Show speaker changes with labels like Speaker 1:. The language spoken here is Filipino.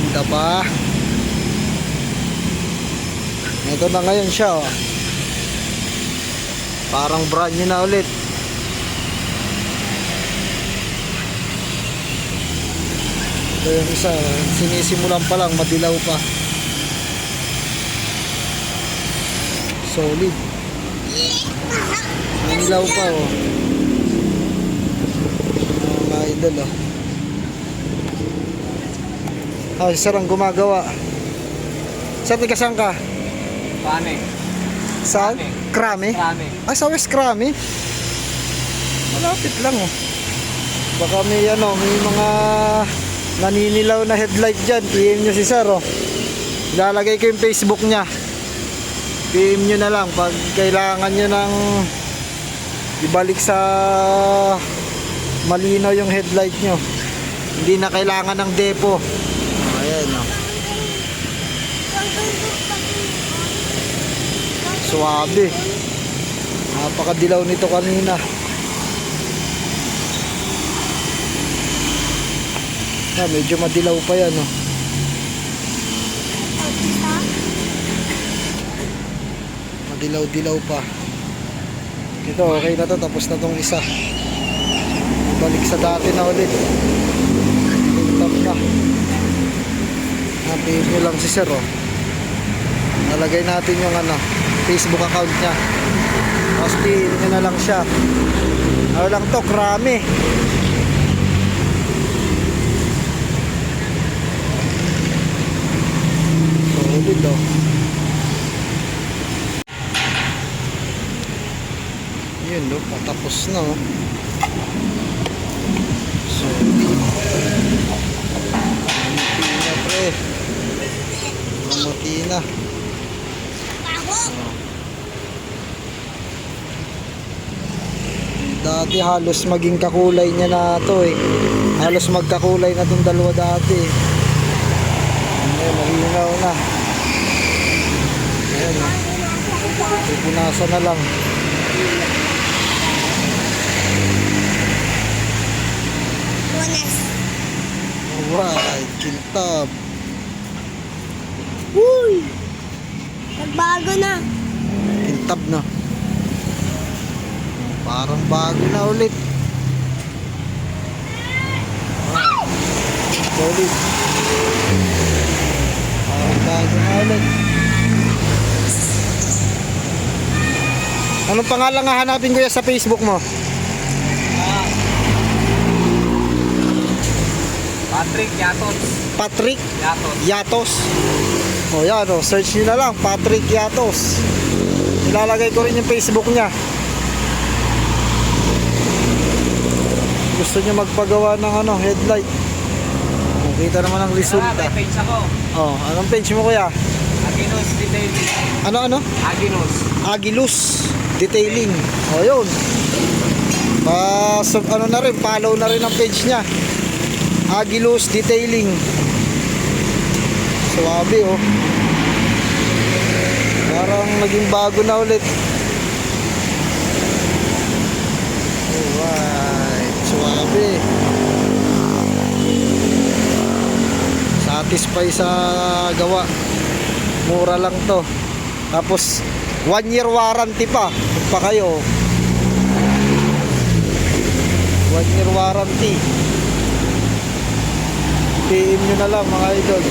Speaker 1: Ganda ba? Ito na ngayon siya oh. Parang brand new na ulit. Ito yung isa, sinisimulan pa lang, madilaw pa. Solid. Madilaw pa oh. Mga idol oh. Ah, si Sir ang gumagawa. Sir, tiga saan ka?
Speaker 2: Paano
Speaker 1: Saan? Krame?
Speaker 2: Krame.
Speaker 1: Ah, sa West Krame? Malapit lang oh. Baka may ano, may mga naninilaw na headlight dyan. PM nyo si Sir oh. Lalagay ko yung Facebook niya. PM nyo na lang pag kailangan nyo ng ibalik sa malinaw yung headlight nyo. Hindi na kailangan ng depo. Ayan oh. Suwabe. Napakadilaw nito kanina. Ah, medyo madilaw pa yan, oh. Madilaw-dilaw pa. Ito, okay na to. Tapos na tong isa. Balik sa dati na ulit. Tap na. Napihin nyo lang si Sir, oh. Nalagay natin yung ano, Facebook account niya. Tapos pihin nyo na lang siya. Ano lang to, krami. Solid oh. Yun no, patapos na oh. Solid. Na. Dati halos maging kakulay niya na to eh. Halos magkakulay na tong dalawa dati. eh. Ngayon, malinaw na. Ayan. Pupunasan na lang. Alright, kintab.
Speaker 3: Nagbago na.
Speaker 1: Kintab na. Parang bago na ulit. Ah, Solid. Parang bago na ulit. Anong pangalan nga hanapin kuya sa Facebook mo?
Speaker 2: Patrick Yatos.
Speaker 1: Patrick
Speaker 2: Yatos.
Speaker 1: Yatos. O yan o, search nyo na lang, Patrick Yatos. Ilalagay ko rin yung Facebook niya. Gusto niya magpagawa ng ano, headlight. Makita naman ang resulta.
Speaker 2: may page ako.
Speaker 1: Oh, anong page mo kuya?
Speaker 2: Aginos Detailing.
Speaker 1: Ano ano?
Speaker 2: Aginos.
Speaker 1: Agilus Detailing. O yun. Pa, sub, ano na rin, follow na rin ang page niya. Agilus Detailing. Suwabe oh. Parang naging bago na ulit. Alright. Suwabe. Satisfy sa gawa. Mura lang to. Tapos, one year warranty pa. Huwag pa kayo. One year warranty. PM nyo na lang mga idol.